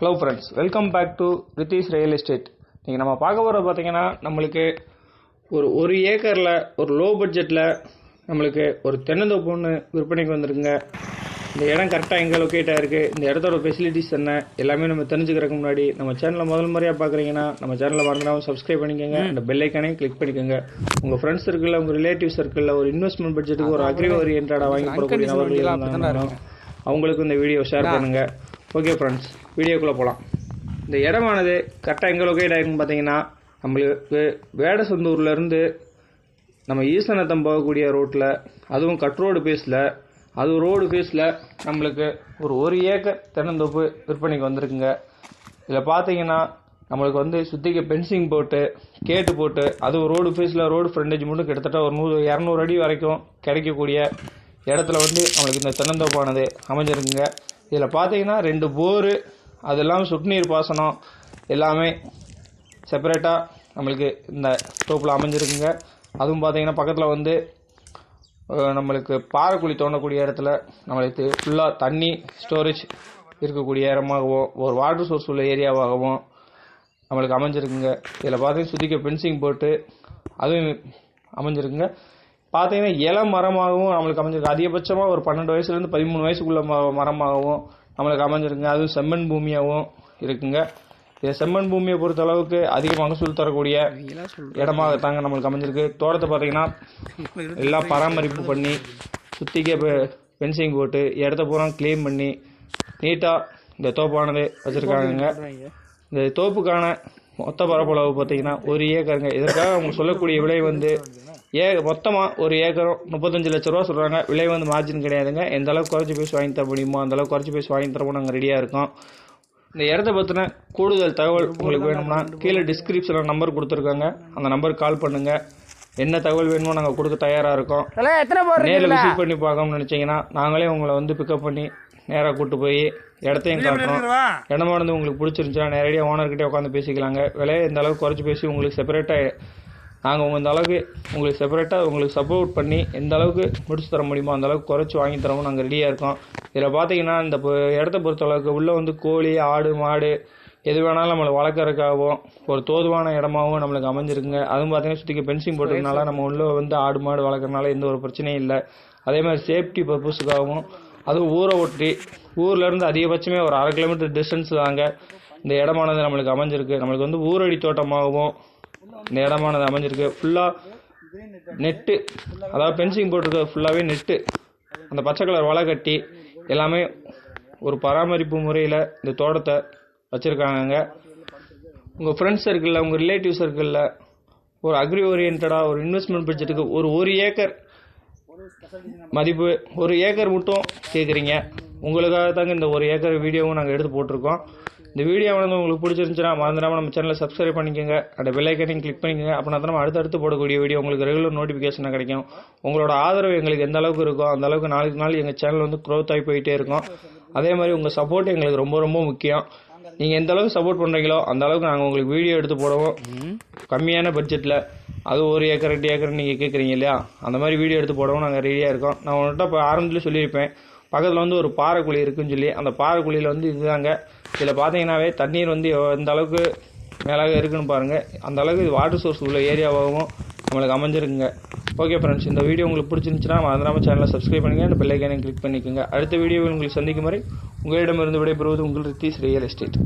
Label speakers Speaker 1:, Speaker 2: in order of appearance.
Speaker 1: Hello friends welcome back to Rithish real estate நீங்கள் நம்ம பார்க்க போகிறது பார்த்தீங்கன்னா நம்மளுக்கு ஒரு ஒரு ஏக்கரில் ஒரு லோ பட்ஜெட்டில் நம்மளுக்கு ஒரு தென்னந்தோப்பு ஒன்று விற்பனைக்கு வந்திருக்குங்க. இந்த இடம் கரெக்டாக எங்கே லொக்கேட் ஆயிருக்கு இந்த இடத்தோட ஃபெசிலிட்டிஸ் என்ன எல்லாமே நம்ம தெரிஞ்சுக்கிறதுக்கு முன்னாடி நம்ம சேனலை முதல் முறையாக பார்க்குறீங்கன்னா நம்ம சேனலை மறந்துடாமல் சப்ஸ்கிரைப் பண்ணிக்கோங்க. இந்த பெல் ஐக்கானே கிளிக் பண்ணிக்கோங்க. உங்கள் ஃப்ரெண்ட்ஸ் சர்க்கிளில் உங்கள் ரிலேட்டிவ் சர்க்கிளில் ஒரு இன்வெஸ்ட்மெண்ட் பட்ஜெட்டுக்கு ஒரு அக்ரி ஓரியன்டாக வாங்கி போடக்கூடிய நபர்கள் இருந்தாங்கன்னா அவங்களுக்கு இந்த வீடியோ ஷேர் பண்ணுங்க. ஓகே ஃப்ரெண்ட்ஸ் வீடியோக்குள்ளே போகலாம் இந்த இடமானது கரெக்டாக எங்கே லொக்கேட் ஆகிருக்குன்னு பார்த்தீங்கன்னா நம்மளுக்கு வேடசந்தூர்லேருந்து நம்ம ஈசனத்தம் போகக்கூடிய ரோட்டில் அதுவும் கட் ரோடு பேஸில் அது ரோடு பேஸில் நம்மளுக்கு ஒரு ஒரு ஏக்கர் தென்னந்தோப்பு விற்பனைக்கு வந்திருக்குங்க. இதில் பார்த்தீங்கன்னா நம்மளுக்கு வந்து சுற்றிக்க பென்சிங் போட்டு கேட்டு போட்டு அதுவும் ரோடு ஃபேஸில் ரோடு ஃப்ரண்டேஜ் மட்டும் கிட்டத்தட்ட ஒரு நூறு இரநூறு அடி வரைக்கும் கிடைக்கக்கூடிய இடத்துல வந்து நம்மளுக்கு இந்த தென்னந்தோப்பானது அமைஞ்சிருக்குங்க. இதில் பார்த்தீங்கன்னா ரெண்டு போரு அது இல்லாமல் சொட்டு நீர் பாசனம் எல்லாமே செப்பரேட்டாக நம்மளுக்கு இந்த தோப்பில் அமைஞ்சிருக்குங்க. அதுவும் பார்த்தீங்கன்னா பக்கத்தில் வந்து நம்மளுக்கு பாறைக்குழி தோண்டக்கூடிய இடத்துல நம்மளுக்கு ஃபுல்லாக தண்ணி ஸ்டோரேஜ் இருக்கக்கூடிய இடமாகவும் ஒரு வாட்டர் சோர்ஸ் உள்ள ஏரியாவாகவும் நம்மளுக்கு அமைஞ்சிருக்குங்க. இதில் பார்த்தீங்கன்னா சுத்திக்க பென்சிங் போட்டு அதுவும் அமைஞ்சிருக்குங்க. பார்த்தீங்கன்னா இளம் மரமாகவும் நம்மளுக்கு அமைஞ்சிருக்கு. அதிகபட்சமாக ஒரு பன்னெண்டு வயசுலேருந்து பதிமூணு வயசுக்குள்ள மரமாகவும் நம்மளுக்கு அமைஞ்சிருக்குங்க. அதுவும் செம்மண் பூமியாகவும் இருக்குங்க. இது செம்மண் பூமியை பொறுத்த அளவுக்கு அதிக மகசூல் தரக்கூடிய இடமாக தாங்க நம்மளுக்கு அமைஞ்சிருக்கு. தோட்டத்தை பார்த்தீங்கன்னா எல்லாம் பராமரிப்பு பண்ணி சுத்திக்க பென்சிங் போட்டு இடத்த பூரா க்ளீன் பண்ணி நீட்டாக இந்த தோப்பானது வச்சுருக்காங்க. இந்த தோப்புக்கான மொத்த பரப்பளவு பார்த்தீங்கன்னா ஒரு ஏக்கருங்க. இதற்காக அவங்க சொல்லக்கூடிய விலை வந்து ஏ மொத்தமாக ஒரு ஏக்கரும் முப்பத்தஞ்சு லட்ச ரூபா சொல்கிறாங்க விலை வந்து மார்ஜின் கிடையாதுங்க. எந்த அளவுக்கு குறைச்சி பேசி வாங்கி தர முடியுமோ அந்த அளவுக்கு குறைச்சி பேசி வாங்கி தரவும் நாங்கள் ரெடியாக இருக்கோம். இந்த இடத்த பற்றின கூடுதல் தகவல் உங்களுக்கு வேணும்னா கீழே டிஸ்கிரிப்ஷனில் நம்பர் கொடுத்துருக்காங்க. அந்த நம்பருக்கு கால் பண்ணுங்கள் என்ன தகவல் வேணுமோ நாங்கள் கொடுக்க தயாராக இருக்கோம். நேரில் விசிட் பண்ணி பார்க்கணும்னு நினச்சிங்கன்னா நாங்களே உங்களை வந்து பிக்கப் பண்ணி நேராக கூட்டு போய் இடத்தையும் காட்டுறோம். இடமானது உங்களுக்கு பிடிச்சிருந்துச்சுன்னா நேரடியாக ஓனர்கிட்டே உட்காந்து பேசிக்கலாங்க. விலையை இந்த அளவுக்கு குறைச்சி பேசி உங்களுக்கு செப்பரேட்டாக நாங்கள் உங்கள் இந்த அளவுக்கு உங்களுக்கு செப்பரேட்டாக உங்களுக்கு சப்போர்ட் பண்ணி எந்த அளவுக்கு முடிச்சு தர முடியுமோ அந்த அளவுக்கு குறைச்சி வாங்கி தரவும் நாங்கள் ரெடியாக இருக்கோம். இதில் பார்த்தீங்கன்னா இந்த இடத்த பொறுத்த அளவுக்கு உள்ளே வந்து கோழி ஆடு மாடு எது வேணாலும் நம்மளை வளர்க்குறதுக்காகவும் ஒரு தோதுவான இடமாவும் நம்மளுக்கு அமைஞ்சிருக்குங்க. அதுவும் பார்த்தீங்கன்னா சுற்றிக்க பென்சிங் போட்டிருக்கனால நம்ம உள்ள வந்து ஆடு மாடு வளர்க்குறதுனால எந்த ஒரு பிரச்சனையும் இல்லை. அதே மாதிரி சேஃப்டி பர்பஸுக்காகவும் அதுவும் ஊரை ஒட்டி ஊர்லேருந்து அதிகபட்சமே ஒரு அரை கிலோமீட்டர் டிஸ்டன்ஸ் தாங்க. இந்த இடமானது நம்மளுக்கு அமைஞ்சிருக்கு. நம்மளுக்கு வந்து ஊரடி தோட்டமாகவும் இந்த இடமானது அமைஞ்சிருக்கு. ஃபுல்லாக நெட்டு அதாவது பென்சிங் போட்டிருக்க ஃபுல்லாகவே நெட்டு அந்த பச்சை கலர் வலை கட்டி எல்லாமே ஒரு பராமரிப்பு முறையில் இந்த தோட்டத்தை வச்சுருக்காங்க உங்கள் ஃப்ரெண்ட்ஸ் சர்க்கிளில் உங்கள் ரிலேட்டிவ் சர்க்கிளில் ஒரு அக்ரி ஓரியன்டாக ஒரு இன்வெஸ்ட்மெண்ட் பட்ஜெட்டுக்கு ஒரு ஒரு ஏக்கர் மதிப்பு ஒரு ஏக்கர் மட்டும் கேட்குறீங்க உங்களுக்காக தாங்க இந்த ஒரு ஏக்கர் வீடியோவும் நாங்கள் எடுத்து போட்டிருக்கோம். இந்த வீடியோ வந்து உங்களுக்கு பிடிச்சிருந்துச்சுன்னா மறந்துடாமல் நம்ம சேனலை சப்ஸ்கிரைப் பண்ணிக்கோங்க. அந்த பெல்லைக்கனையும் கிளிக் பண்ணிக்கோங்க. அப்படின்னா தான் நம்ம அடுத்தடுத்து போடக்கூடிய வீடியோ உங்களுக்கு ரெகுலர் நோட்டிஃபிகேஷனாக கிடைக்கும். உங்களோட ஆதரவு எங்களுக்கு எந்த அளவுக்கு இருக்கோ அந்த அளவுக்கு நாளுக்கு நாள் எங்கள் சேனல் வந்து க்ரோத் ஆகி போயிட்டே இருக்கும். அதே மாதிரி உங்கள் சப்போர்ட் எங்களுக்கு ரொம்ப ரொம்ப முக்கியம். நீங்கள் எந்த அளவுக்கு சப்போர்ட் பண்ணுறீங்களோ அந்த அளவுக்கு நாங்கள் உங்களுக்கு வீடியோ எடுத்து போடுவோம் கம்மியான பட்ஜெட்டில் அது ஒரு ஏக்கர் ரெண்டு ஏக்கர் நீங்கள் கேட்குறீங்க இல்லையா? அந்த மாதிரி வீடியோ எடுத்து போடவும் நாங்கள் ரெடியாக இருக்கோம். நான் உங்கள்கிட்ட இப்போ ஆரம்பத்தில் சொல்லியிருப்பேன். பக்கத்தில் வந்து ஒரு பாறைக்குழி இருக்குன்னு சொல்லி அந்த பாறைக்குழியில் வந்து இதுதாங்க இதில் பார்த்தீங்கன்னாவே தண்ணீர் வந்து எந்த அளவுக்கு மேலாக இருக்குன்னு பாருங்கள் அந்த அளவுக்கு இது வாட்டர் சோர்ஸ் உள்ள ஏரியாவாகவும் நம்மளுக்கு அமைஞ்சிருக்குங்க. ஓகே ஃப்ரெண்ட்ஸ் இந்த வீடியோ உங்களுக்கு பிடிச்சிருந்துச்சுன்னா மறந்துடாமல் சேனலை சப்ஸ்கிரைப் பண்ணுங்க. அந்த பிள்ளைக்கான கிளிக் பண்ணிக்கோங்க. அடுத்த வீடியோவில் உங்களுக்கு சந்திக்கும் வரை உங்களிடமிருந்து விடைபெறுவது உங்கள் ரித்தீஸ் ரியல் எஸ்டேட்